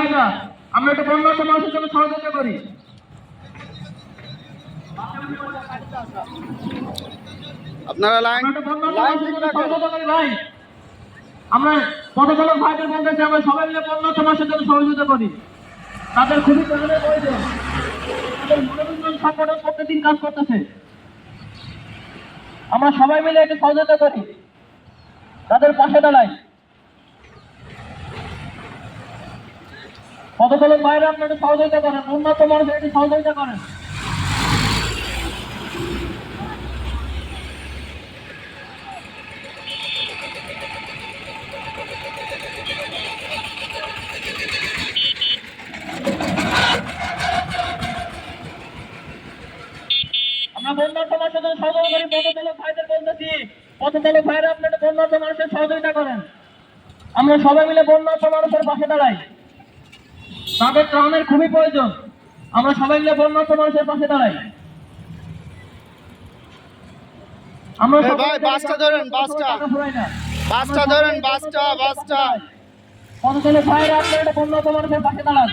ভাইরা আমরা একটু বন্যার্থ মানুষের জন্য সহযোগিতা করি। আপনারা লাইন আমরা লাইন পথচালক ভাইদের বলতেছি আমরা সবাই মিলে বন্যার্থ মানুষের জন্য সহযোগিতা করি। তাদের খুবই প্রয়োজন। মনোরঞ্জন সংগঠন কাজ করতেছে। আমরা সবাই মিলে একটু সহযোগিতা করি। তাদের পাশে দাঁড়াই। পথচালক বাইরে আপনারা সহযোগিতা করেন, উন্নত একটু সহযোগিতা করেন। আমরা মানুষের বন্যার্থ মানুষের সহযোগিতা করেন। আমরা সবাই মিলে বন্যার্থ মানুষের পাশে দাঁড়াই। তাদের ত্রাণের খুবই প্রয়োজন। আমরা সবাই মিলে বন্যার্থ মানুষের পাশে দাঁড়াই। আমরা ভাই, বাসটা ধরেন, বাসটা। বাসটা ধরেন, বাসটা, বাসটা। পথচালক ভাইরা আপনারা বন্যার্থ মানুষের পাশে দাঁড়ান?